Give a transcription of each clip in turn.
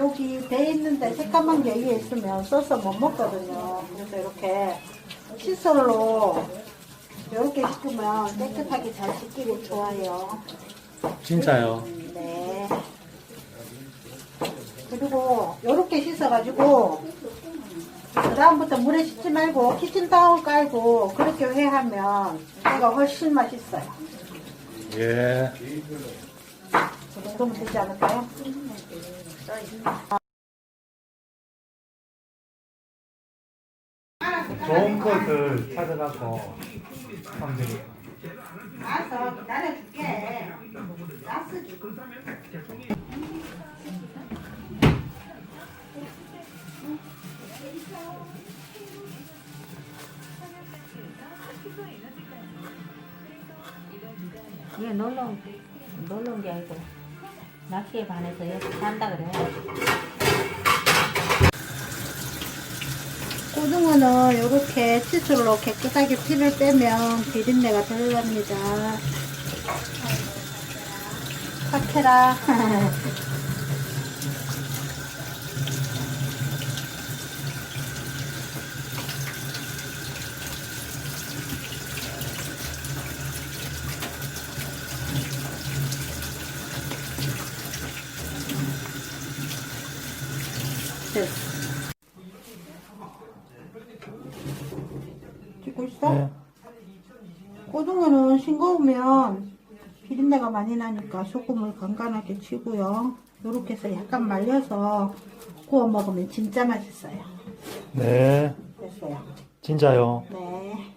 이렇게 돼 있는데 새까만 게 위에 있으면 써서 못 먹거든요. 그래서 이렇게 칫솔로 이렇게 씻으면 깨끗하게 잘 씻기고 좋아요. 진짜요. 네. 그리고 이렇게 씻어가지고 그 다음부터 물에 씻지 말고 키친타올 깔고 그렇게 회하면 회가 훨씬 맛있어요. 예. 그 정도면 되지 않을까요? 좋은 것을 찾아가서 사람들이 알았어, 기다려줄게. 가스기. 이게 놀러 온, 놀러 온 게 아니고 낚시에 반해서 여기 산다 그래. 고등어는 이렇게 칫솔로 깨끗하게 피를 빼면 비린내가 덜 납니다. 파케라. 찍고 있어? 네. 고등어는 싱거우면 비린내가 많이 나니까 소금을 간간하게 치고요. 이렇게 해서 약간 말려서 구워 먹으면 진짜 맛있어요. 네. 됐어요. 진짜요. 네.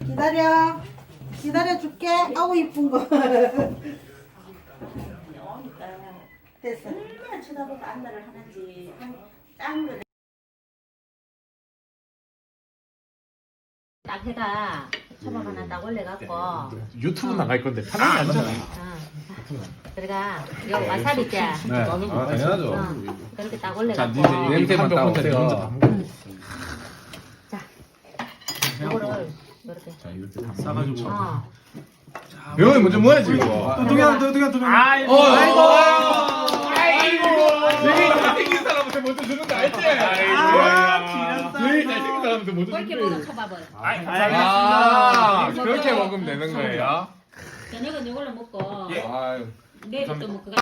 기다려. 기다려 줄게. 아우 이쁜 거. 됐어. 얼마나 쳐다보고 안나를 하는지 짠 거네. 딱 해가 초밥 하나 딱 올려갖고 유튜브 나갈 건데 편하게 앉잖아. 어. 그래가 요 와사비 있지? 네. 아, 당연하죠. 어. 그렇게 딱 자, 올려갖고 냄새만 따오세요. 혼자 다 먹어. 자 요거를 이렇게 자, 이렇게 다 싸가지고. 어. 명이 먼저 뭐야지 이거. 두둥이 두둥이 두둥이. 아이고. 아이고. 아이고. 제일 잘생긴 사람한테 먼저 주는 거 알지? 아이고. 제일 잘생긴 사람한테 먼저 그렇게 주는 먹어 거. 초밥을 아, 그렇게 먹으면 되는 거예요? 저녁은 이걸로 먹고 아유. 내일 또 먹고